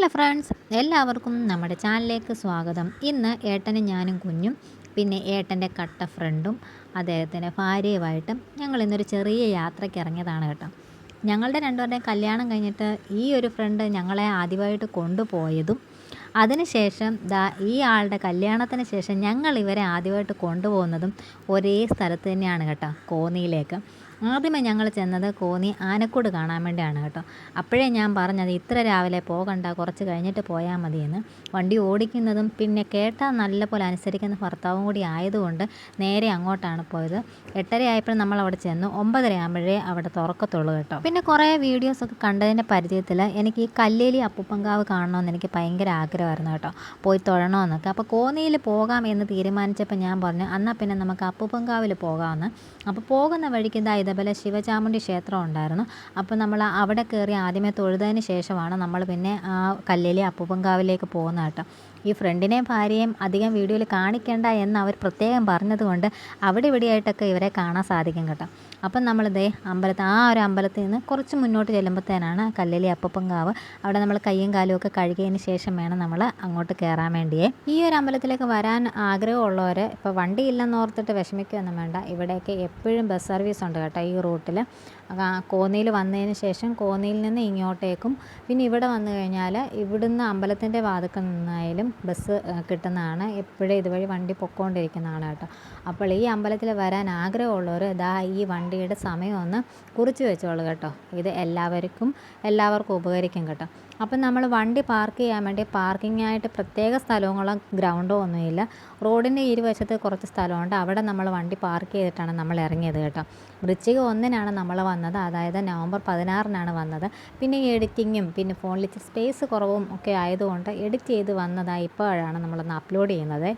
Hello friends എല്ലാവർക്കും നമ്മുടെ ചാനലിലേക്ക് സ്വാഗതം. ഇന്ന് ഏട്ടനും ഞാനും കുഞ്ഞും പിന്നെ ഏട്ടന്റെ കട്ട ഫ്രണ്ടും അദ്ദേഹത്തിന്റെ ഭാര്യയുമായിട്ടും ഞങ്ങൾ ഇന്നൊരു ചെറിയ യാത്രയ്ക്ക് ഇറങ്ങിയതാണ് കേട്ടോ. ഞങ്ങളുടെ രണ്ടുപേരുടെയും കല്യാണം കഴിഞ്ഞിട്ട് ഈ ഒരു ഫ്രണ്ട് ഞങ്ങളെ ആദ്യമായിട്ട് കൊണ്ടുപോയതും അതിനുശേഷം ദാ ഈ ആളുടെ കല്യാണത്തിന് ശേഷം ഞങ്ങൾ ഇവരെ ആദ്യമായിട്ട് കൊണ്ടുപോകുന്നതും ഒരേ സ്ഥലത്ത് തന്നെയാണ് കേട്ടോ കോന്നിയിലേക്ക്. ആദ്യമേ ഞങ്ങൾ ചെന്നത് കോന്നി ആനക്കൂട് കാണാൻ വേണ്ടിയാണ് കേട്ടോ. അപ്പോഴേ ഞാൻ പറഞ്ഞത് ഇത്ര രാവിലെ പോകണ്ട കുറച്ച് കഴിഞ്ഞിട്ട് പോയാൽ മതിയെന്ന്. വണ്ടി ഓടിക്കുന്നതും പിന്നെ കേട്ടാൽ നല്ല പോലെ അനുസരിക്കുന്ന ഭർത്താവും കൂടി ആയതുകൊണ്ട് നേരെ അങ്ങോട്ടാണ് പോയത്. എട്ടര ആയപ്പോൾ നമ്മൾ അവിടെ ചെന്നു. ഒമ്പതര ആകുമ്പോഴേ അവിടെ തുറക്കത്തുള്ളൂ കേട്ടോ. പിന്നെ കുറേ വീഡിയോസൊക്കെ കണ്ടതിന്റെ പരിചയത്തിൽ എനിക്ക് ഈ കല്ലേലി അപ്പുപ്പങ്കാവ് കാണണമെന്ന് എനിക്ക് ഭയങ്കര ആഗ്രഹമായിരുന്നു കേട്ടോ. പോയി തൊഴണമെന്നൊക്കെ. അപ്പോൾ കോന്നിയിൽ പോകാം എന്ന് തീരുമാനിച്ചപ്പോൾ ഞാൻ പറഞ്ഞു എന്നാൽ പിന്നെ നമുക്ക് അപ്പുപ്പങ്കാവിൽ പോകാമെന്ന്. അപ്പോൾ പോകുന്ന വഴിക്ക് ഇതാ ഇതേപോലെ ശിവചാമുണ്ടി ക്ഷേത്രം ഉണ്ടായിരുന്നു. അപ്പോൾ നമ്മൾ അവിടെ കയറി ആദ്യമേ തൊഴുതതിന് ശേഷമാണ് നമ്മൾ പിന്നെ ആ കല്ലിലെ അപ്പുപങ്കാവിലേക്ക് പോകുന്നത് കേട്ടോ. ഈ ഫ്രണ്ടിനെയും ഭാര്യയും അധികം വീഡിയോയിൽ കാണിക്കേണ്ട എന്ന് അവർ പ്രത്യേകം പറഞ്ഞതുകൊണ്ട് അവിടെ ഇവിടെയായിട്ടൊക്കെ ഇവരെ കാണാൻ സാധിക്കും കേട്ടോ. അപ്പം നമ്മളിതേ അമ്പലത്തിൽ ആ ഒരു അമ്പലത്തിൽ നിന്ന് കുറച്ച് മുന്നോട്ട് ചെല്ലുമ്പോഴത്തേനാണ് കല്ലേലി അപ്പപ്പങ്കാവ്. അവിടെ നമ്മൾ കയ്യും കാലും ഒക്കെ കഴുകിയതിന് ശേഷം വേണം നമ്മൾ അങ്ങോട്ട് കയറാൻ വേണ്ടിയേ. ഈ ഒരു അമ്പലത്തിലേക്ക് വരാൻ ആഗ്രഹമുള്ളവർ ഇപ്പോൾ വണ്ടി ഇല്ലെന്ന് വിഷമിക്കുകയൊന്നും വേണ്ട. ഇവിടെയൊക്കെ എപ്പോഴും ബസ് സർവീസ് ഉണ്ട് കേട്ടോ ഈ റൂട്ടിൽ കോന്നിയിൽ വന്നതിന് ശേഷം കോന്നിയിൽ നിന്ന് ഇങ്ങോട്ടേക്കും. പിന്നെ ഇവിടെ വന്നു കഴിഞ്ഞാൽ ഇവിടുന്ന് അമ്പലത്തിന്റെ വാതുക്ക നിന്നായാലും ബസ് കിട്ടുന്നതാണ്. എപ്പോഴും ഇതുവഴി വണ്ടി പൊക്കോണ്ടിരിക്കുന്നതാണ് കേട്ടോ. അപ്പോൾ ഈ അമ്പലത്തിൽ വരാൻ ആഗ്രഹമുള്ളവർ ഇതാ ഈ വണ്ടിയുടെ സമയം ഒന്ന് കുറിച്ച് വെച്ചോളൂ കേട്ടോ. ഇത് എല്ലാവർക്കും എല്ലാവർക്കും ഉപകരിക്കും കേട്ടോ. അപ്പം നമ്മൾ വണ്ടി പാർക്ക് ചെയ്യാൻ വേണ്ടി പാർക്കിങ്ങായിട്ട് പ്രത്യേക സ്ഥലങ്ങളോ ഗ്രൗണ്ടോ ഒന്നുമില്ല. റോഡിന്റെ ഇരുവശത്ത് കുറച്ച് സ്ഥലമുണ്ട്. അവിടെ നമ്മൾ വണ്ടി പാർക്ക് ചെയ്തിട്ടാണ് നമ്മൾ ഇറങ്ങിയത് കേട്ടോ. വൃശ്ചിക ഒന്നിനാണ് നമ്മൾ വന്നത്. അതായത് നവംബർ പതിനാറിനാണ് വന്നത്. പിന്നെ എഡിറ്റിങ്ങും പിന്നെ ഫോണിൽ സ്പേസ് കുറവും ഒക്കെ ആയതുകൊണ്ട് എഡിറ്റ് ചെയ്ത് വന്നതായി ഇപ്പോഴാണ് നമ്മളൊന്ന് അപ്ലോഡ് ചെയ്യുന്നത്.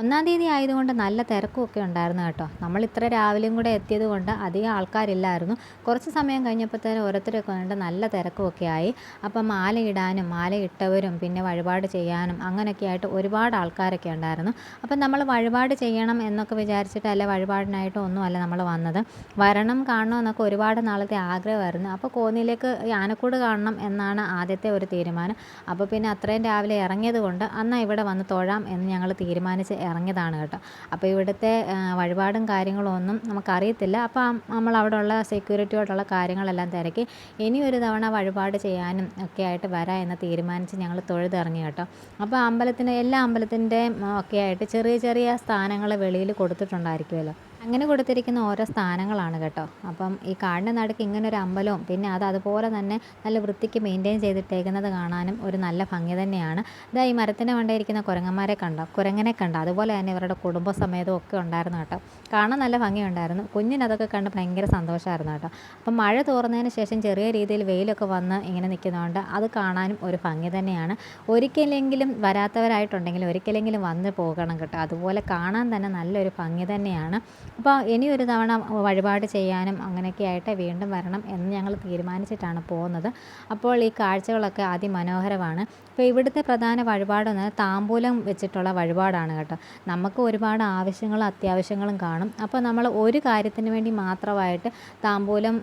ഒന്നാം തീയതി ആയതുകൊണ്ട് നല്ല തിരക്കുമൊക്കെ ഉണ്ടായിരുന്നു കേട്ടോ. നമ്മൾ ഇത്ര രാവിലെയും കൂടെ എത്തിയത് കൊണ്ട് അധികം ആൾക്കാരില്ലായിരുന്നു. കുറച്ച് സമയം കഴിഞ്ഞപ്പോൾ തന്നെ ഓരോരുത്തരൊക്കെ കണ്ട് നല്ല തിരക്കുമൊക്കെ ആയി. അപ്പം മാല ഇടാനും മാല ഇട്ടവരും പിന്നെ വഴിപാട് ചെയ്യാനും അങ്ങനെയൊക്കെ ആയിട്ട് ഒരുപാട് ആൾക്കാരൊക്കെ ഉണ്ടായിരുന്നു. അപ്പം നമ്മൾ വഴിപാട് ചെയ്യണം എന്നൊക്കെ വിചാരിച്ചിട്ട് അല്ല വഴിപാടിനായിട്ടോ ഒന്നുമല്ല നമ്മൾ വന്നത്. വരണം കാണണം എന്നൊക്കെ ഒരുപാട് നാളത്തെ ആഗ്രഹമായിരുന്നു. അപ്പോൾ കോന്നിയിലേക്ക് ആനക്കൂട് കാണണം എന്നാണ് ആദ്യത്തെ ഒരു തീരുമാനം. അപ്പോൾ പിന്നെ അത്രയും രാവിലെ ഇറങ്ങിയത് കൊണ്ട് അന്നാ ഇവിടെ വന്ന് തൊഴാം എന്ന് ഞങ്ങൾ തീരുമാനിച്ച് ഇറങ്ങിയതാണ് കേട്ടോ. അപ്പോൾ ഇവിടുത്തെ വഴിപാടും കാര്യങ്ങളും ഒന്നും നമുക്കറിയത്തില്ല. അപ്പോൾ നമ്മൾ അവിടെയുള്ള സെക്യൂരിറ്റിയോടുള്ള കാര്യങ്ങളെല്ലാം തിരക്കി ഇനി ഒരു തവണ വഴിപാട് ചെയ്യാനും ഒക്കെ ആയിട്ട് വരാം എന്ന് തീരുമാനിച്ച് ഞങ്ങൾ തൊഴുതിറങ്ങി കേട്ടോ. അപ്പോൾ അമ്പലത്തിന് എല്ലാ അമ്പലത്തിന്റെയും ഒക്കെ ആയിട്ട് ചെറിയ ചെറിയ സ്ഥാനങ്ങൾ വെളിയിൽ കൊടുത്തിട്ടുണ്ടായിരിക്കുമല്ലോ. അങ്ങനെ കൊടുത്തിരിക്കുന്ന ഓരോ സ്ഥാനങ്ങളാണ് കേട്ടോ. അപ്പം ഈ കാടിന്റെ നടുക്ക് ഇങ്ങനെ ഒരു അമ്പലവും പിന്നെ അത് അതുപോലെ തന്നെ നല്ല വൃത്തിക്ക് മെയിന്റെയിൻ ചെയ്തിട്ടേക്കുന്നത് കാണാനും ഒരു നല്ല ഭംഗി തന്നെയാണ്. ഇതാ ഈ മരത്തിന്റെ കൊണ്ടിരിക്കുന്ന കുരങ്ങന്മാരെ കണ്ടോ? കുരങ്ങനെ കണ്ടോ? അതുപോലെ തന്നെ ഇവരുടെ കുടുംബസമേതവും ഒക്കെ ഉണ്ടായിരുന്നു കേട്ടോ. കാണാൻ നല്ല ഭംഗിയുണ്ടായിരുന്നു. കുഞ്ഞിനതൊക്കെ കണ്ട് ഭയങ്കര സന്തോഷമായിരുന്നു കേട്ടോ. അപ്പം മഴ തോർന്നതിന് ശേഷം ചെറിയ രീതിയിൽ വെയിലൊക്കെ വന്ന് ഇങ്ങനെ നിൽക്കുന്നതുകൊണ്ട് അത് കാണാനും ഒരു ഭംഗി തന്നെയാണ്. ഒരിക്കലെങ്കിലും വരാത്തവരായിട്ടുണ്ടെങ്കിൽ ഒരിക്കലെങ്കിലും വന്ന് പോകണം കേട്ടോ. അതുപോലെ കാണാൻ തന്നെ നല്ലൊരു ഭംഗി തന്നെയാണ്. അപ്പോൾ ഇനി ഒരു തവണ വഴിപാട് ചെയ്യാനും അങ്ങനെയൊക്കെ ആയിട്ട് വീണ്ടും വരണം എന്ന് ഞങ്ങൾ തീരുമാനിച്ചിട്ടാണ് പോകുന്നത്. അപ്പോൾ ഈ കാഴ്ചകളൊക്കെ അതിമനോഹരമാണ്. ഇപ്പോൾ ഇവിടുത്തെ പ്രധാന വഴിപാടെന്ന് താമ്പൂലം വെച്ചിട്ടുള്ള വഴിപാടാണ് കേട്ടോ. നമുക്ക് ഒരുപാട് ആവശ്യങ്ങളും അത്യാവശ്യങ്ങളും കാണും. അപ്പോൾ നമ്മൾ ഒരു കാര്യത്തിന് വേണ്ടി മാത്രമായിട്ട് താമ്പൂലം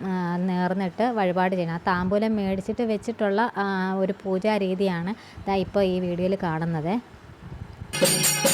നേർന്നിട്ട് വഴിപാട് ചെയ്യണം. ആ താമ്പൂലം മേടിച്ചിട്ട് വെച്ചിട്ടുള്ള ഒരു പൂജാ രീതിയാണ് ഇതാ ഇപ്പോൾ ഈ വീഡിയോയിൽ കാണുന്നത്. Thank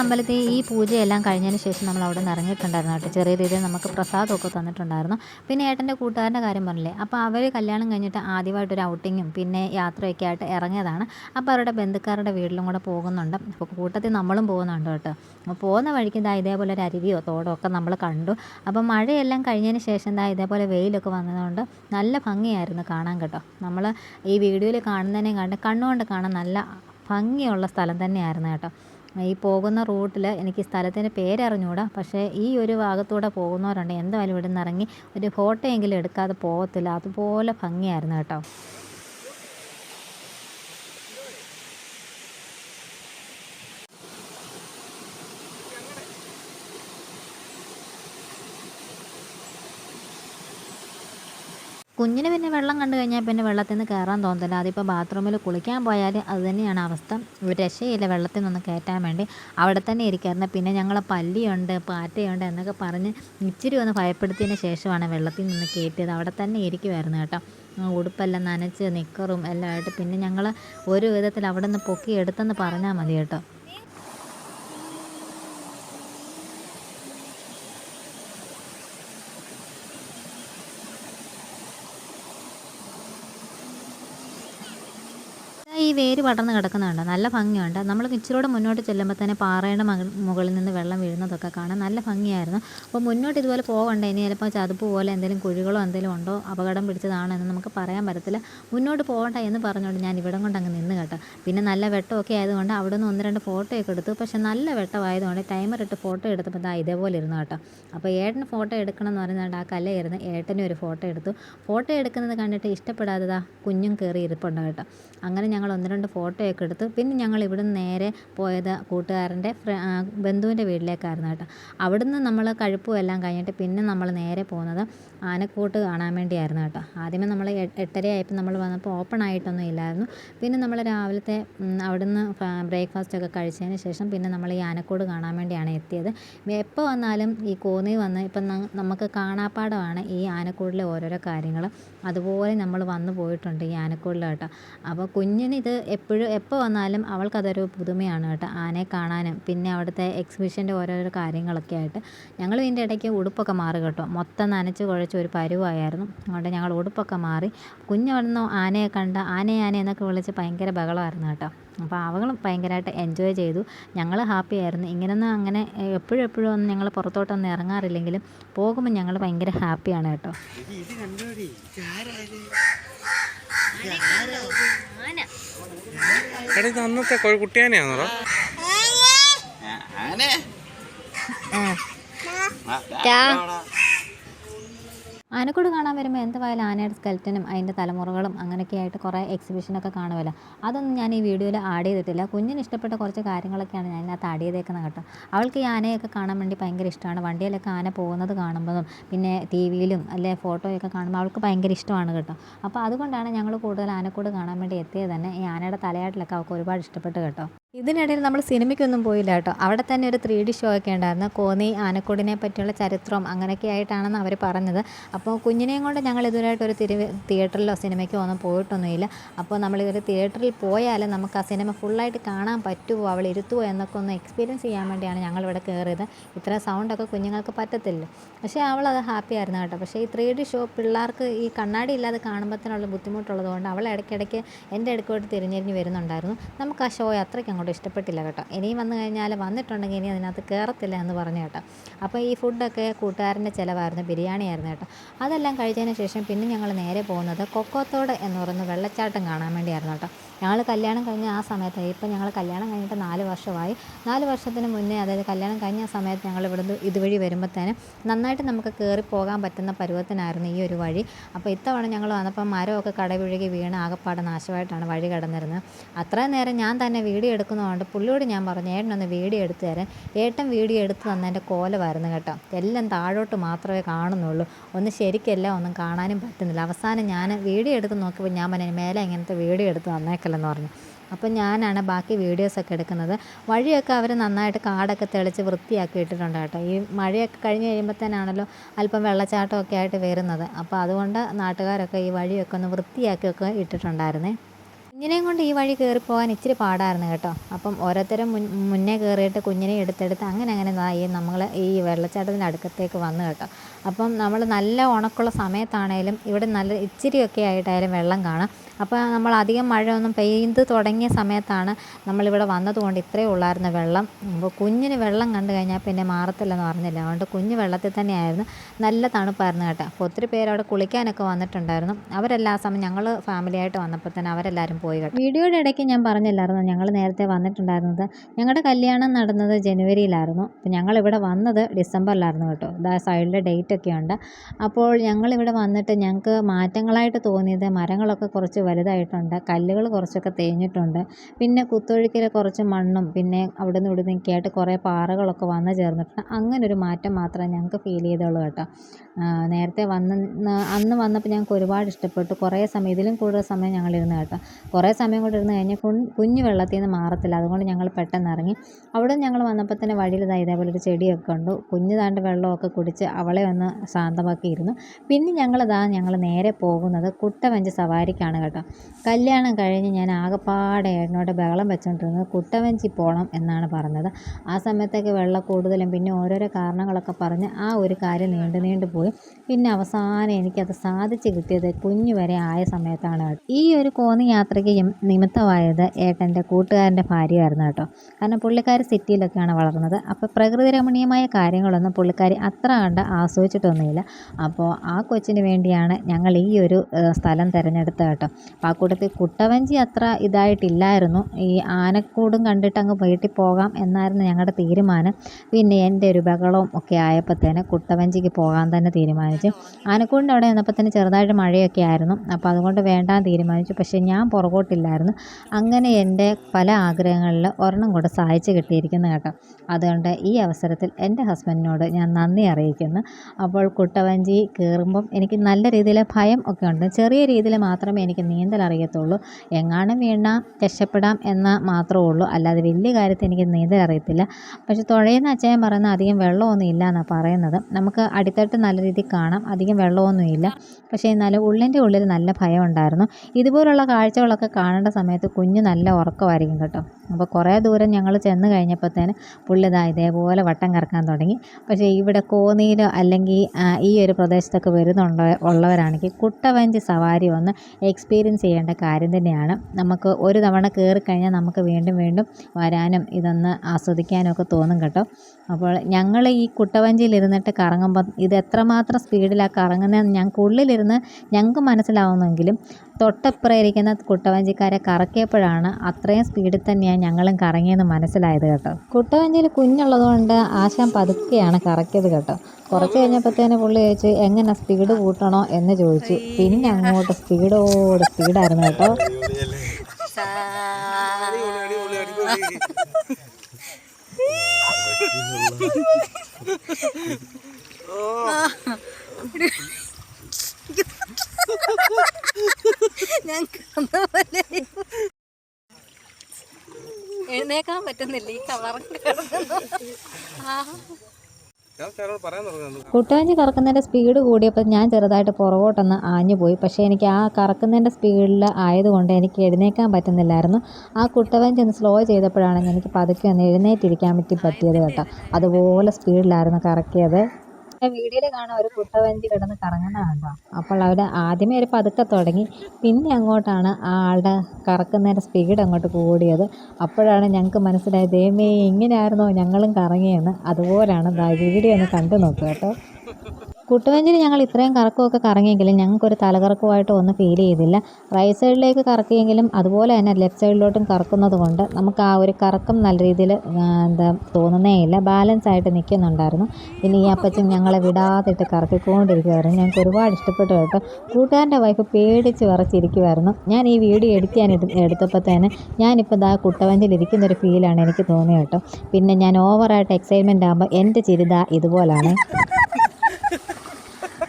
അമ്പലത്തിൽ ഈ പൂജയെല്ലാം കഴിഞ്ഞതിന് ശേഷം നമ്മൾ അവിടെ നിന്ന് ഇറങ്ങിയിട്ടുണ്ടായിരുന്നു കേട്ടോ. ചെറിയ രീതിയിൽ നമുക്ക് പ്രസാദമൊക്കെ തന്നിട്ടുണ്ടായിരുന്നു. പിന്നെ ഏട്ടന്റെ കൂട്ടുകാരന്റെ കാര്യം പറഞ്ഞില്ലേ? അപ്പോൾ അവർ കല്യാണം കഴിഞ്ഞിട്ട് ആദ്യമായിട്ടൊരു ഔട്ടിങ്ങും പിന്നെ യാത്രയൊക്കെ ആയിട്ട് ഇറങ്ങിയതാണ്. അപ്പോൾ അവരുടെ ബന്ധുക്കാരുടെ വീട്ടിലും കൂടെ പോകുന്നുണ്ട്. അപ്പോൾ കൂട്ടത്തിൽ നമ്മളും പോകുന്നുണ്ട് കേട്ടോ. അപ്പോൾ പോകുന്ന വഴിക്ക് ഇതാ ഇതേപോലെ ഒരു അരുവിയോ തോടോ ഒക്കെ നമ്മൾ കണ്ടു. അപ്പോൾ മഴയെല്ലാം കഴിഞ്ഞതിന് ശേഷം ഇതാ ഇതേപോലെ വെയിലൊക്കെ വന്നതുകൊണ്ട് നല്ല ഭംഗിയായിരുന്നു കാണാൻ കേട്ടോ. നമ്മൾ ഈ വീഡിയോയിൽ കാണുന്നതിനെ കണ്ട് കണ്ണുകൊണ്ട് കാണാൻ നല്ല ഭംഗിയുള്ള സ്ഥലം തന്നെയായിരുന്നു കേട്ടോ. ഈ പോകുന്ന റൂട്ടിൽ എനിക്ക് സ്ഥലത്തിന്റെ പേരറിഞ്ഞുകൂടാ പക്ഷേ ഈ ഒരു ഭാഗത്തൂടെ പോകുന്നവരുണ്ട്. എന്തായാലും ഇവിടെ നിന്ന് ഇറങ്ങി ഒരു ഫോട്ടോ എങ്കിലും എടുക്കാതെ പോകത്തില്ല അതുപോലെ ഭംഗിയായിരുന്നു കേട്ടോ. കുഞ്ഞിന് പിന്നെ വെള്ളം കണ്ടു കഴിഞ്ഞാൽ പിന്നെ വെള്ളത്തിൽ നിന്ന് കയറാൻ തോന്നത്തില്ല. അതിപ്പോൾ ബാത്റൂമിൽ കുളിക്കാൻ പോയാൽ അത് തന്നെയാണ് അവസ്ഥ. ഒരു രക്ഷയില്ല വെള്ളത്തിൽ നിന്ന് കയറ്റാൻ വേണ്ടി. അവിടെ തന്നെ ഇരിക്കായിരുന്നു. പിന്നെ ഞങ്ങൾ പല്ലിയുണ്ട് പാറ്റയുണ്ട് എന്നൊക്കെ പറഞ്ഞ് ഇച്ചിരി ഒന്ന് ഭയപ്പെടുത്തിയതിന് ശേഷമാണ് വെള്ളത്തിൽ നിന്ന് കയറ്റിയത്. അവിടെ തന്നെ ഇരിക്കുമായിരുന്നു കേട്ടോ. ഉടുപ്പെല്ലാം നനച്ച് നിക്കറും എല്ലാം ആയിട്ട് പിന്നെ ഞങ്ങൾ ഒരു വിധത്തിൽ അവിടെ നിന്ന് പൊക്കി എടുത്തെന്ന് പറഞ്ഞാൽ മതി കേട്ടോ. ഈ വേര് പടർന്ന് കിടക്കുന്നുണ്ട്. നല്ല ഭംഗിയുണ്ട്. നമ്മൾ ഇച്ചിരൂടെ മുന്നോട്ട് ചെല്ലുമ്പോൾ തന്നെ പാറയുടെ മക- മുകളിൽ നിന്ന് വെള്ളം വീഴുന്നതൊക്കെ കാണാൻ നല്ല ഭംഗിയായിരുന്നു. അപ്പോൾ മുന്നോട്ട് ഇതുപോലെ പോകണ്ട ഇനി ചിലപ്പോൾ ചതുപ്പ് പോലെ എന്തെങ്കിലും കുഴികളോ എന്തെങ്കിലും ഉണ്ടോ? അപകടം പിടിച്ചതാണോ എന്ന് നമുക്ക് പറയാൻ പറ്റത്തില്ല. മുന്നോട്ട് പോകണ്ട എന്ന് പറഞ്ഞുകൊണ്ട് ഞാൻ ഇവിടം കൊണ്ട് അങ്ങ് നിന്ന് കേട്ടോ. പിന്നെ നല്ല വെട്ടമൊക്കെ ആയതുകൊണ്ട് അവിടെ നിന്ന് ഒന്ന് രണ്ട് ഫോട്ടോയൊക്കെ എടുത്തു. പക്ഷേ നല്ല വെട്ടമായതുകൊണ്ട് ടൈമർ ഇട്ട് ഫോട്ടോ എടുത്തപ്പോൾ ഇതാ ഇതേപോലെ ഇരുന്നു കേട്ടോ. അപ്പോൾ ഏട്ടന് ഫോട്ടോ എടുക്കണം എന്ന് പറയുന്നത് ആ കല്ലായിരുന്നു ഏട്ടനും ഒരു ഫോട്ടോ എടുത്തു. ഫോട്ടോ എടുക്കുന്നത് കണ്ടിട്ട് ഇഷ്ടപ്പെടാത്തതാ കുഞ്ഞും കയറി ഇരിപ്പുണ്ട് കേട്ടോ. അങ്ങനെ ഞങ്ങൾ ഒന്ന് രണ്ട് ഫോട്ടോയൊക്കെ എടുത്തു പിന്നെ ഞങ്ങൾ ഇവിടുന്ന് നേരെ പോയത് കൂട്ടുകാരന്റെ ബന്ധുവിന്റെ വീട്ടിലേക്കായിരുന്നു കേട്ടോ. അവിടുന്ന് നമ്മൾ കഴുപ്പും എല്ലാം കഴിഞ്ഞിട്ട് പിന്നെ നമ്മൾ നേരെ പോകുന്നത് ആനക്കൂട്ട് കാണാൻ വേണ്ടിയായിരുന്നു കേട്ടോ. ആദ്യമേ നമ്മൾ എട്ടര ആയപ്പോൾ നമ്മൾ വന്നപ്പോൾ ഓപ്പൺ ആയിട്ടൊന്നും ഇല്ലായിരുന്നു. പിന്നെ നമ്മൾ രാവിലത്തെ അവിടുന്ന് ബ്രേക്ക്ഫാസ്റ്റ് ഒക്കെ കഴിച്ചതിന് ശേഷം പിന്നെ നമ്മൾ ഈ ആനക്കൂട് കാണാൻ വേണ്ടിയാണ് എത്തിയത്. എപ്പോൾ വന്നാലും ഈ കോന്നി വന്ന് ഇപ്പം നമുക്ക് കാണാപ്പാടമാണ് ഈ ആനക്കൂടിലെ ഓരോരോ കാര്യങ്ങൾ അതുപോലെ നമ്മൾ വന്നു പോയിട്ടുണ്ട് ഈ ആനക്കൂടിൽ കേട്ടോ അപ്പോൾ കുഞ്ഞിന് ഇത് എപ്പോഴും എപ്പോൾ വന്നാലും അവൾക്കതൊരു പുതുമയാണ് കേട്ടോ ആനയെ കാണാനും പിന്നെ അവിടുത്തെ എക്സിബിഷന്റെ ഓരോരോ കാര്യങ്ങളൊക്കെ ആയിട്ട് ഞങ്ങൾ ഇതിന്റെ ഇടയ്ക്ക് ഉടുപ്പൊക്കെ മാറി കേട്ടോ. മൊത്തം നനച്ച് കുഴച്ച് ഒരു പരുവായിരുന്നു. അതുകൊണ്ട് ഞങ്ങൾ ഉടുപ്പൊക്കെ മാറി കുഞ്ഞ് അവിടുന്ന് ആനയെ കണ്ട ആനെ ആന എന്നൊക്കെ വിളിച്ച് ഭയങ്കര ബഹളമായിരുന്നു കേട്ടോ. അപ്പോൾ അവളും ഭയങ്കരമായിട്ട് എൻജോയ് ചെയ്തു. ഞങ്ങൾ ഹാപ്പി ആയിരുന്നു. ഇങ്ങനൊന്നും അങ്ങനെ എപ്പോഴും എപ്പോഴും ഒന്നും ഞങ്ങൾ പുറത്തോട്ടൊന്നും ഇറങ്ങാറില്ലെങ്കിലും പോകുമ്പോൾ ഞങ്ങൾ ഭയങ്കര ഹാപ്പിയാണ് കേട്ടോ. ഇത് കണ്ടോടി? ഇതാരാത്? എടാ ഇത് അന്നത്തെ കുട്ടിയാനെയാണോ ആനെ ആനെ ആനക്കൂട് കാണാൻ വരുമ്പോൾ എന്തായാലും ആനയുടെ സ്കെൽറ്റനും അതിന്റെ തലമുറകളും അങ്ങനെയൊക്കെ ആയിട്ട് കുറേ എക്സിബിഷനൊക്കെ കാണുമല്ലോ അതൊന്നും ഞാൻ ഈ വീഡിയോയിൽ ആഡ് ചെയ്തിട്ടില്ല. കുഞ്ഞിന് ഇഷ്ടപ്പെട്ട കുറച്ച് കാര്യങ്ങളൊക്കെയാണ് ഞാൻ അതിനകത്ത് ആഡ് ചെയ്തേക്കുന്നത് കേട്ടോ. അവൾക്ക് ഈ ആനയൊക്കെ കാണാൻ വേണ്ടി ഭയങ്കര ഇഷ്ടമാണ്. വണ്ടിയിലൊക്കെ ആന പോകുന്നത് കാണുമ്പോഴും പിന്നെ ടി വിയിലും അല്ലെ ഫോട്ടോയൊക്കെ കാണുമ്പോൾ അവൾക്ക് ഭയങ്കര ഇഷ്ടമാണ് കേട്ടോ. അപ്പോൾ അതുകൊണ്ടാണ് ഞങ്ങൾ കൂടുതൽ ആനക്കൂട് കാണാൻ വേണ്ടി എത്തിയത് തന്നെ. ഈ ആനയുടെ തലയാട്ടിലൊക്കെ അവൾക്ക് ഒരുപാട് ഇഷ്ടപ്പെട്ടു കേട്ടോ. ഇതിനിടയിൽ നമ്മൾ സിനിമയ്ക്കൊന്നും പോയില്ല കേട്ടോ. അവിടെ തന്നെ ഒരു ത്രീ ഡി ഷോ ഒക്കെ ഉണ്ടായിരുന്നു. കോന്നി ആനക്കൂടിനെ പറ്റിയുള്ള ചരിത്രം അങ്ങനെയൊക്കെ ആയിട്ടാണെന്ന് അവർ പറഞ്ഞത്. അപ്പോൾ കുഞ്ഞിനെയും കൊണ്ട് ഞങ്ങൾ ഇതുവരെയായിട്ട് ഒരു തിരി തിയേറ്ററിലോ സിനിമയ്ക്കോ ഒന്നും പോയിട്ടൊന്നുമില്ല. അപ്പോൾ നമ്മൾ തിയേറ്ററിൽ പോയാലും നമുക്ക് ആ സിനിമ ഫുള്ളായിട്ട് കാണാൻ പറ്റുമോ? അവൾ ഇരുത്തുമോ എന്നൊക്കെ ഒന്ന് എക്സ്പീരിയൻസ് ചെയ്യാൻ വേണ്ടിയാണ് ഞങ്ങളിവിടെ കയറിയത്. ഇത്ര സൗണ്ടൊക്കെ കുഞ്ഞുങ്ങൾക്ക് പറ്റത്തില്ല. പക്ഷേ അവൾ അത് ഹാപ്പി ആയിരുന്നു കേട്ടോ. പക്ഷേ ഈ ത്രീ ഡി ഷോ പിള്ളേർക്ക് ഈ കണ്ണാടി ഇല്ലാതെ കാണുമ്പോഴത്തേനുള്ള ബുദ്ധിമുട്ടുള്ളത് കൊണ്ട് അവൾ ഇടയ്ക്കിടയ്ക്ക് എന്റെ അടുക്കോട്ട് തിരിഞ്ഞിരിഞ്ഞ് വരുന്നുണ്ടായിരുന്നു. നമുക്ക് ആ ഷോ അത്രയ്ക്ക് അങ്ങോട്ട് ഇഷ്ടപ്പെട്ടില്ല കേട്ടോ. ഇനിയും വന്നു കഴിഞ്ഞാൽ വന്നിട്ടുണ്ടെങ്കിൽ ഇനി അതിനകത്ത് കയറത്തില്ല എന്ന് പറഞ്ഞു കേട്ടോ. അപ്പോൾ ഈ ഫുഡൊക്കെ കൂട്ടുകാരന്റെ ചിലവായിരുന്നു. ബിരിയാണി ആയിരുന്നു കേട്ടോ. അതെല്ലാം കഴിച്ചതിന് ശേഷം പിന്നെ ഞങ്ങൾ നേരെ പോകുന്നത് കൊക്കോത്തോട് എന്ന് പറയുന്ന വെള്ളച്ചാട്ടം കാണാൻ വേണ്ടിയായിരുന്നു കേട്ടോ. ഞങ്ങൾ കല്യാണം കഴിഞ്ഞ ആ സമയത്ത് ഇപ്പം ഞങ്ങൾ കല്യാണം കഴിഞ്ഞിട്ട് നാല് വർഷമായി. നാല് വർഷത്തിന് മുന്നേ അതായത് കല്യാണം കഴിഞ്ഞ ആ സമയത്ത് ഞങ്ങൾ ഇവിടുന്ന് ഇതുവഴി വരുമ്പോഴത്തേനും നന്നായിട്ട് നമുക്ക് കയറി പോകാൻ പറ്റുന്ന പരുവത്തിനായിരുന്നു ഈ ഒരു വഴി. അപ്പോൾ ഇത്തവണ ഞങ്ങൾ വന്നപ്പോൾ മരമൊക്കെ കടവിഴുകി വീണ് ആകപ്പാടെ നാശമായിട്ടാണ് വഴി കടന്നിരുന്നത്. അത്രയും നേരം ഞാൻ തന്നെ വീഡിയോ എടുക്കുന്നതുകൊണ്ട് പുള്ളിയോട് ഞാൻ പറഞ്ഞു ഏട്ടനൊന്ന് വീഡിയോ എടുത്തു തരാൻ ഏട്ടൻ വീഡിയോ എടുത്ത് തന്നതിന്റെ കോലമായിരുന്നു കേട്ടോ. എല്ലാം താഴോട്ട് മാത്രമേ കാണുന്നുള്ളൂ. ഒന്ന് ശരിക്കല്ല ഒന്നും കാണാനും പറ്റുന്നില്ല. അവസാനം ഞാൻ വീഡിയോ എടുത്ത് നോക്കിയപ്പോൾ ഞാൻ പറഞ്ഞു മേലെ ഇങ്ങനത്തെ വീഡിയോ എടുത്ത് തന്നേക്കല്ലെന്ന് പറഞ്ഞു. അപ്പം ഞാനാണ് ബാക്കി വീഡിയോസൊക്കെ എടുക്കുന്നത്. വഴിയൊക്കെ അവർ നന്നായിട്ട് കാടൊക്കെ തെളിച്ച് വൃത്തിയാക്കി ഇട്ടിട്ടുണ്ട് കേട്ടോ. ഈ മഴയൊക്കെ കഴിഞ്ഞ് കഴിയുമ്പോഴത്തേനാണല്ലോ അല്പം വെള്ളച്ചാട്ടമൊക്കെ ആയിട്ട് വരുന്നത്. അപ്പോൾ അതുകൊണ്ട് നാട്ടുകാരൊക്കെ ഈ വഴിയൊക്കെ ഒന്ന് വൃത്തിയാക്കിയൊക്കെ ഇട്ടിട്ടുണ്ടായിരുന്നേ. കുഞ്ഞിനെയും കൊണ്ട് ഈ വഴി കയറി പോകാൻ ഇച്ചിരി പാടായിരുന്നു കേട്ടോ. അപ്പം ഓരോരുത്തരും മുൻ മുന്നേ കയറിയിട്ട് കുഞ്ഞിനെ എടുത്തെടുത്ത് അങ്ങനെ അങ്ങനെ ഈ നമ്മൾ ഈ വെള്ളച്ചാട്ടത്തിന്റെ അടുക്കത്തേക്ക് വന്നു കേട്ടോ. അപ്പം നമ്മൾ നല്ല ഉണക്കുള്ള സമയത്താണേലും ഇവിടെ നല്ല ഇച്ചിരിയൊക്കെ ആയിട്ടായാലും വെള്ളം കാണാം. അപ്പോൾ നമ്മൾ അധികം മഴ ഒന്നും പെയ്ത് തുടങ്ങിയ സമയത്താണ് നമ്മളിവിടെ വന്നതുകൊണ്ട് ഇത്രയേ ഉള്ളായിരുന്നു വെള്ളം. അപ്പോൾ കുഞ്ഞിന് വെള്ളം കണ്ടു കഴിഞ്ഞാൽ പിന്നെ മാറത്തില്ലെന്ന് പറഞ്ഞില്ല. അതുകൊണ്ട് കുഞ്ഞ് വെള്ളത്തിൽ തന്നെയായിരുന്നു. നല്ല തണുപ്പായിരുന്നു കേട്ടോ. അപ്പോൾ ഒത്തിരി പേര് അവിടെ കുളിക്കാനൊക്കെ വന്നിട്ടുണ്ടായിരുന്നു. അവരെല്ലാ സമയം ഞങ്ങൾ ഫാമിലിയായിട്ട് വന്നപ്പോൾ തന്നെ അവരെല്ലാവരും പോയി കേട്ടോ. വീഡിയോയുടെ ഇടയ്ക്ക് ഞാൻ പറഞ്ഞില്ലായിരുന്നു. ഞങ്ങൾ നേരത്തെ വന്നിട്ടുണ്ടായിരുന്നത്. ഞങ്ങളുടെ കല്യാണം നടന്നത് ജനുവരിയിലായിരുന്നു. അപ്പോൾ ഞങ്ങളിവിടെ വന്നത് ഡിസംബറിലായിരുന്നു കേട്ടോ. ഇതാ സൈഡിലെ ഡേറ്റ് ഒക്കെ ഉണ്ട്. അപ്പോൾ ഞങ്ങളിവിടെ വന്നിട്ട് ഞങ്ങൾക്ക് മാറ്റങ്ങളായിട്ട് തോന്നിയത് മരങ്ങളൊക്കെ കുറച്ച് വലുതായിട്ടുണ്ട്. കല്ലുകൾ കുറച്ചൊക്കെ തേഞ്ഞിട്ടുണ്ട്. പിന്നെ കുത്തൊഴുക്കിൽ കുറച്ച് മണ്ണും പിന്നെ അവിടെ നിന്ന് ഇവിടെ നിന്നൊക്കെ ആയിട്ട് കുറേ പാറകളൊക്കെ വന്ന് ചേർന്നിട്ടുണ്ട്. അങ്ങനെ ഒരു മാറ്റം മാത്രമേ ഞങ്ങൾക്ക് ഫീൽ ചെയ്തുള്ളൂ കേട്ടോ. നേരത്തെ വന്ന് അന്ന് വന്നപ്പോൾ ഞങ്ങൾക്ക് ഒരുപാട് ഇഷ്ടപ്പെട്ടു. കുറേ സമയം ഇതിലും കൂടുതൽ സമയം ഞങ്ങൾ ഇരുന്ന് കേട്ടോ. കുറേ സമയം കൊണ്ട് ഇരുന്ന് കഴിഞ്ഞാൽ കുഞ്ഞു വെള്ളത്തിൽ നിന്ന് മാറത്തില്ല. അതുകൊണ്ട് ഞങ്ങൾ പെട്ടെന്ന് ഇറങ്ങി. അവിടെ ഞങ്ങൾ വന്നപ്പോൾ തന്നെ വഴിയിൽ ഇതാ ഇതേപോലെ ഒരു ചെടിയൊക്കെ ഉണ്ട്. കുഞ്ഞു താണ്ട് വെള്ളമൊക്കെ കുടിച്ച് അവളെ ഒന്ന് ശാന്തമാക്കിയിരുന്നു പിന്നെ ഞങ്ങളിതാ ഞങ്ങൾ നേരെ പോകുന്നത് കുട്ടവഞ്ചി സവാരിക്കാണ് കേട്ടോ. കല്യാണം കഴിഞ്ഞ് ഞാൻ ആകെപ്പാടെ ഏട്ടനോട് ബഹളം വെച്ചുകൊണ്ടിരുന്നത് കുട്ടവഞ്ചി പോകണം എന്നാണ് പറഞ്ഞത്. ആ സമയത്തൊക്കെ വെള്ളം കൂടുതലും പിന്നെ ഓരോരോ കാരണങ്ങളൊക്കെ പറഞ്ഞ് ആ ഒരു കാര്യം നീണ്ടു നീണ്ടു പോയി. പിന്നെ അവസാനം എനിക്കത് സാധിച്ച് കിട്ടിയത് കുഞ്ഞു വരെ ആയ സമയത്താണ് കേട്ടോ. ഈ ഒരു കോന്നി യാത്രയ്ക്ക് നിമിത്തമായത് ഏട്ടന്റെ കൂട്ടുകാരന്റെ ഭാര്യയായിരുന്നു കേട്ടോ. കാരണം പുള്ളിക്കാരി സിറ്റിയിലൊക്കെയാണ് വളർന്നത്. അപ്പോൾ പ്രകൃതി രമണീയമായ കാര്യങ്ങളൊന്നും പുള്ളിക്കാരി അത്ര കണ്ട് ആസ്വദിച്ചിട്ടൊന്നുമില്ല. അപ്പോൾ ആ കൊച്ചിന് വേണ്ടിയാണ് ഞങ്ങൾ ഈ ഒരു സ്ഥലം തിരഞ്ഞെടുത്തത് കേട്ടോ. അപ്പോൾ ആ കൂട്ടത്തിൽ കുട്ടവഞ്ചി അത്ര ഇതായിട്ടില്ലായിരുന്നു. ഈ ആനക്കൂടും കണ്ടിട്ട് അങ്ങ് വീട്ടിൽ പോകാം എന്നായിരുന്നു ഞങ്ങളുടെ തീരുമാനം. പിന്നെ എന്റെ ഒരു ബഹളവും ഒക്കെ ആയപ്പോഴത്തേന് കുട്ടവഞ്ചിക്ക് പോകാൻ തന്നെ തീരുമാനിച്ചു. ആനക്കൂടിന്റെ അവിടെ നിന്നപ്പോൾ തന്നെ ചെറുതായിട്ട് മഴയൊക്കെ ആയിരുന്നു. അപ്പോൾ അതുകൊണ്ട് വേണ്ടാൻ തീരുമാനിച്ചു. പക്ഷേ ഞാൻ പുറകോട്ടില്ലായിരുന്നു. അങ്ങനെ എന്റെ പല ആഗ്രഹങ്ങളിൽ ഒരെണ്ണം കൂടെ സഹായിച്ച് കിട്ടിയിരിക്കുന്നു കേട്ടോ. അതുകൊണ്ട് ഈ അവസരത്തിൽ എന്റെ ഹസ്ബൻഡിനോട് ഞാൻ നന്ദി അറിയിക്കുന്നു. അപ്പോൾ കുട്ടവഞ്ചി കയറുമ്പം എനിക്ക് നല്ല രീതിയിൽ ഭയം ഒക്കെ ഉണ്ട്. ചെറിയ രീതിയിൽ മാത്രമേ എനിക്ക് നീന്തൽ അറിയത്തുള്ളൂ എങ്ങാനും വീണാൽ രക്ഷപ്പെടാം എന്ന് മാത്രമേ ഉള്ളൂ. അല്ലാതെ വലിയ കാര്യത്തിൽ എനിക്ക് നീന്തൽ അറിയത്തില്ല പക്ഷെ തുഴയുന്ന അച്ഛൻ പറയുന്നത് അധികം വെള്ളമൊന്നും ഇല്ല എന്നാണ് പറയുന്നത്. നമുക്ക് അടിത്തട്ട് നല്ല രീതിയിൽ കാണാം. അധികം വെള്ളമൊന്നും ഇല്ല. പക്ഷേ എന്നാലും ഉള്ളിന്റെ ഉള്ളിൽ നല്ല ഭയം ഉണ്ടായിരുന്നു. ഇതുപോലുള്ള കാഴ്ചകളൊക്കെ കാണേണ്ട സമയത്ത് കുഞ്ഞ് നല്ല ഉറക്കമായിരിക്കും കേട്ടോ. അപ്പോൾ കുറേ ദൂരം ഞങ്ങൾ ചെന്ന് കഴിഞ്ഞപ്പോഴത്തേന് പുള്ളിതാ ഇതേപോലെ വട്ടം കറക്കാൻ തുടങ്ങി. പക്ഷേ ഇവിടെ കോന്നിയിലോ അല്ലെങ്കിൽ ഈ ഒരു പ്രദേശത്തൊക്കെ വരുന്നുണ്ടോ ഉള്ളവരാണെങ്കിൽ കുട്ടവഞ്ചി സവാരി ഒന്ന് എക്സ്പീരിയൻസ് ചെയ്യേണ്ട കാര്യം തന്നെയാണ്. നമുക്ക് ഒരു തവണ കയറി കഴിഞ്ഞാൽ നമുക്ക് വീണ്ടും വീണ്ടും വരാനും ഇതൊന്ന് ആസ്വദിക്കാനും ഒക്കെ തോന്നും കേട്ടോ. അപ്പോൾ ഞങ്ങൾ ഈ കുട്ടവഞ്ചിയിൽ ഇരുന്നിട്ട് കറങ്ങുമ്പോൾ ഇത് എത്രമാത്രം സ്പീഡിലാണ് കറങ്ങുന്നതെന്ന് ഞങ്ങൾക്ക് ഉള്ളിലിരുന്ന് ഞങ്ങൾക്ക് മനസ്സിലാവുന്നെങ്കിലും തൊട്ടപ്പുറം ഇരിക്കുന്ന കുട്ടവഞ്ചിക്കാരെ കറക്കിയപ്പോഴാണ് അത്രയും സ്പീഡിൽ തന്നെയാണ് ഞങ്ങളും കറങ്ങിയെന്ന് മനസ്സിലായത് കേട്ടോ. കുട്ടവഞ്ചിയിൽ കുഞ്ഞുള്ളതുകൊണ്ട് ആശാൻ പതുക്കെയാണ് കറക്കിയത് കേട്ടോ. കുറച്ച് കഴിഞ്ഞപ്പോഴത്തേന് പുള്ളി ചോദിച്ചു എങ്ങനെ സ്പീഡ് കൂട്ടണോ? എന്ന് ചോദിച്ചു. പിന്നെ അങ്ങോട്ട് സ്പീഡോട് സ്പീഡായിരുന്നു കേട്ടോ. എഴുന്നേക്കാൻ പറ്റുന്നില്ല ഈ കിടക്കുന്നു ആ കുട്ടവഞ്ചി കറക്കുന്നതിന്റെ സ്പീഡ് കൂടിയപ്പോൾ ഞാൻ ചെറുതായിട്ട് പുറകോട്ടൊന്ന് ആഞ്ഞു പോയി. പക്ഷേ എനിക്ക് ആ കറക്കുന്നതിന്റെ സ്പീഡിൽ ആയതുകൊണ്ട് എനിക്ക് എഴുന്നേക്കാൻ പറ്റുന്നില്ലായിരുന്നു. ആ കുട്ടവഞ്ചി ഒന്ന് സ്ലോ ചെയ്തപ്പോഴാണ് എനിക്ക് പതുക്കെ ഒന്ന് എഴുന്നേറ്റിരിക്കാൻ പറ്റി പറ്റിയത് കേട്ടോ. അതുപോലെ സ്പീഡിലായിരുന്നു കറക്കിയത്. വീഡിയോയിൽ കാണാൻ ഒരു കുട്ടവഞ്ചി കിടന്ന് കറങ്ങുന്ന അപ്പോൾ അവിടെ ആദ്യമേ ഒരു പതുക്കെ തുടങ്ങി പിന്നെ അങ്ങോട്ടാണ് ആ ആളുടെ കറക്കുന്നതിന്റെ സ്പീഡ് അങ്ങോട്ട് കൂടിയത്. അപ്പോഴാണ് ഞങ്ങൾക്ക് മനസ്സിലായത് ദൈവമേ ഇങ്ങനെയായിരുന്നോ ഞങ്ങളും കറങ്ങിയെന്ന്. അതുപോലെയാണ് ദാ വീഡിയോ ഒന്ന് കണ്ടു നോക്കുക കേട്ടോ. കുട്ടുവഞ്ചിൽ ഞങ്ങൾ ഇത്രയും കറക്കമൊക്കെ കറങ്ങിയെങ്കിലും ഞങ്ങൾക്കൊരു തലകറക്കമായിട്ട് ഒന്നും ഫീൽ ചെയ്തില്ല. റൈറ്റ് സൈഡിലേക്ക് കറക്കിയെങ്കിലും അതുപോലെ തന്നെ ലെഫ്റ്റ് സൈഡിലോട്ടും കറക്കുന്നത് കൊണ്ട് നമുക്ക് ആ ഒരു കറക്കം നല്ല രീതിയിൽ എന്താ തോന്നുന്നേ ഇല്ല. ബാലൻസ് ആയിട്ട് നിൽക്കുന്നുണ്ടായിരുന്നു പിന്നെ ഈ അപ്പച്ചൻ ഞങ്ങളെ വിടാതിട്ട് കറക്കിക്കൊണ്ടിരിക്കുമായിരുന്നു ഞങ്ങൾക്ക് ഒരുപാട് ഇഷ്ടപ്പെട്ടു കേട്ടോ. കൂട്ടുകാരന്റെ വൈഫ് പേടിച്ച് വിറച്ചിരിക്കുമായിരുന്നു ഞാൻ ഈ വീഡിയോ എഡിറ്റ് ചെയ്യാൻ തന്നെ ഞാനിപ്പോൾ ദാ കുട്ടവഞ്ചിൽ ഇരിക്കുന്ന ഒരു ഫീലാണ് എനിക്ക് തോന്നിയത് കേട്ടോ. പിന്നെ ഞാൻ ഓവറായിട്ട് എക്സൈറ്റ്മെന്റ് ആകുമ്പോൾ എന്റെ ചിരിത ഇതുപോലാണ്.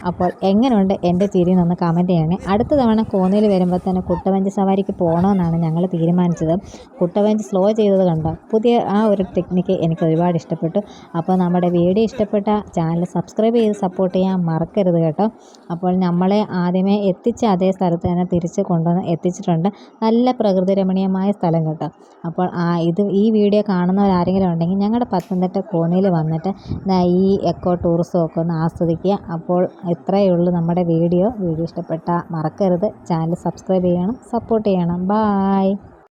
അപ്പോൾ എങ്ങനെയുണ്ട് എന്റെ തിരി എന്നൊന്ന് കമന്റ് ചെയ്യണേ. അടുത്ത തവണ കോന്നിയിൽ വരുമ്പോൾ തന്നെ കുട്ടവഞ്ചി സവാരിക്ക് പോകണമെന്നാണ് ഞങ്ങൾ തീരുമാനിച്ചത്. കുട്ടവഞ്ചി സ്ലോ ചെയ്തത് കണ്ടോ? പുതിയ ആ ഒരു ടെക്നിക്ക് എനിക്ക് ഒരുപാട് ഇഷ്ടപ്പെട്ടു. അപ്പോൾ നമ്മുടെ വീഡിയോ ഇഷ്ടപ്പെട്ട ചാനൽ സബ്സ്ക്രൈബ് ചെയ്ത് സപ്പോർട്ട് ചെയ്യാൻ മറക്കരുത് കേട്ടോ. അപ്പോൾ നമ്മളെ ആദ്യമേ എത്തിച്ച അതേ സ്ഥലത്ത് തന്നെ തിരിച്ച് കൊണ്ടുവന്ന് എത്തിച്ചിട്ടുണ്ട്. നല്ല പ്രകൃതി രമണീയമായ സ്ഥലം കേട്ടോ. അപ്പോൾ ആ ഇത് ഈ വീഡിയോ കാണുന്നവരാരെങ്കിലും ഉണ്ടെങ്കിൽ ഞങ്ങളുടെ പത്തനംതിട്ട കോന്നിയിൽ വന്നിട്ട് ഈ എക്കോ ടൂറിസം ഒക്കെ ഒന്ന് ആസ്വദിക്കുക. അപ്പോൾ ഇത്രയേ ഉള്ളൂ നമ്മുടെ വീഡിയോ. വീഡിയോ ഇഷ്ടപ്പെട്ടാൽ മറക്കരുത്. ചാനൽ സബ്സ്ക്രൈബ് ചെയ്യണം സപ്പോർട്ട് ചെയ്യണം. ബായ്